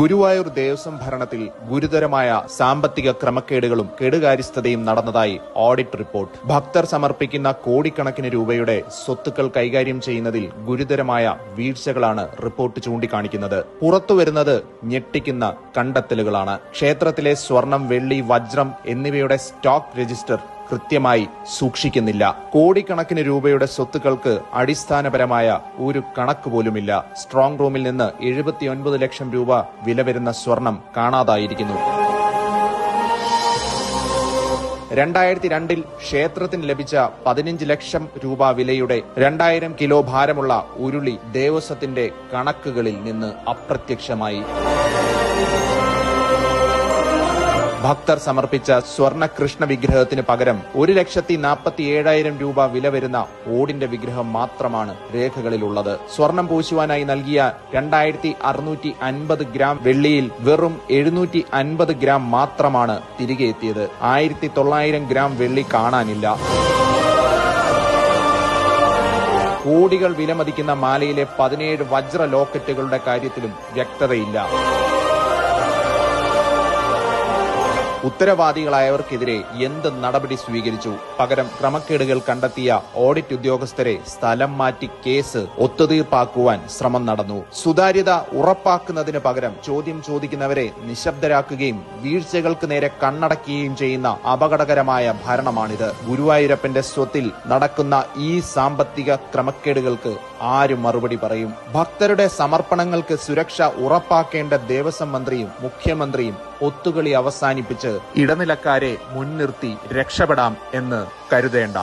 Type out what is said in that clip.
ഗുരുവായൂർ ദേവസ്വം ഭരണത്തിൽ ഗുരുതരമായ സാമ്പത്തിക ക്രമക്കേടുകളും കെടുകാര്യസ്ഥതയും നടന്നതായി ഓഡിറ്റ് റിപ്പോർട്ട്. ഭക്തർ സമർപ്പിക്കുന്ന കോടിക്കണക്കിന് രൂപയുടെ സ്വത്തുക്കൾ കൈകാര്യം ചെയ്യുന്നതിൽ ഗുരുതരമായ വീഴ്ചകളാണ് റിപ്പോർട്ട് ചൂണ്ടിക്കാണിക്കുന്നത്. പുറത്തുവരുന്നത് ഞെട്ടിക്കുന്ന കണ്ടെത്തലുകളാണ്. ക്ഷേത്രത്തിലെ സ്വർണം വെള്ളി വജ്രം എന്നിവയുടെ സ്റ്റോക്ക് രജിസ്റ്റർ കൃത്യമായി സൂക്ഷിക്കുന്നില്ല. കോടിക്കണക്കിന് രൂപയുടെ സ്വത്തുക്കൾക്ക് അടിസ്ഥാനപരമായ ഒരു കണക്ക് പോലുമില്ല. സ്ട്രോങ് റൂമിൽ നിന്ന് എഴുപത്തിയൊൻപത് ലക്ഷം രൂപ വില വരുന്ന സ്വർണം കാണാതായിരിക്കുന്നു. രണ്ടായിരത്തി രണ്ടിൽ ക്ഷേത്രത്തിന് ലഭിച്ച പതിനഞ്ച് ലക്ഷം രൂപ വിലയുടെ രണ്ടായിരം കിലോ ഭാരമുള്ള ഉരുളി ദേവസ്വത്തിന്റെ കണക്കുകളിൽ നിന്ന് അപ്രത്യക്ഷമായി. ഭക്തർ സമർപ്പിച്ച സ്വർണ കൃഷ്ണ വിഗ്രഹത്തിന് പകരം ഒരു ലക്ഷത്തി നാൽപ്പത്തി ഏഴായിരം രൂപ വില വരുന്ന ഓടിന്റെ വിഗ്രഹം മാത്രമാണ് രേഖകളിലുള്ളത്. സ്വർണം പൂശുവാനായി നൽകിയ രണ്ടായിരത്തി അറുന്നൂറ്റി അൻപത് ഗ്രാം വെള്ളിയിൽ വെറും എഴുന്നൂറ്റി അൻപത് ഗ്രാം മാത്രമാണ് തിരികെ എത്തിയത്. ആയിരത്തി തൊള്ളായിരം ഗ്രാം വെള്ളി കാണാനില്ല. കോടികൾ വിലമതിക്കുന്ന മാലയിലെ പതിനേഴ് വജ്ര ലോക്കറ്റുകളുടെ കാര്യത്തിലും വ്യക്തതയില്ല. ഉത്തരവാദികളായവർക്കെതിരെ എന്ത് നടപടി സ്വീകരിച്ചു? പകരം ക്രമക്കേടുകൾ കണ്ടെത്തിയ ഓഡിറ്റ് ഉദ്യോഗസ്ഥരെ സ്ഥലം മാറ്റി കേസ് ഒത്തുതീർപ്പാക്കുവാൻ ശ്രമം നടന്നു. സുതാര്യത ഉറപ്പാക്കുന്നതിന് പകരം ചോദ്യം ചോദിക്കുന്നവരെ നിശബ്ദരാക്കുകയും വീഴ്ചകൾക്ക് നേരെ കണ്ണടക്കുകയും ചെയ്യുന്ന അപകടകരമായ ഭരണമാണിത്. ഗുരുവായൂരപ്പന്റെ സ്വത്തിൽ നടക്കുന്ന ഈ സാമ്പത്തിക ക്രമക്കേടുകൾക്ക് ആര് മറുപടി പറയും? ഭക്തരുടെ സമർപ്പണങ്ങൾക്ക് സുരക്ഷ ഉറപ്പാക്കേണ്ട ദേവസ്വം മന്ത്രിയും മുഖ്യമന്ത്രിയും ഒത്തുകളി അവസാനിപ്പിച്ച് ഇടനിലക്കാരെ മുൻനിർത്തി രക്ഷപ്പെടാം എന്ന് കരുതേണ്ട.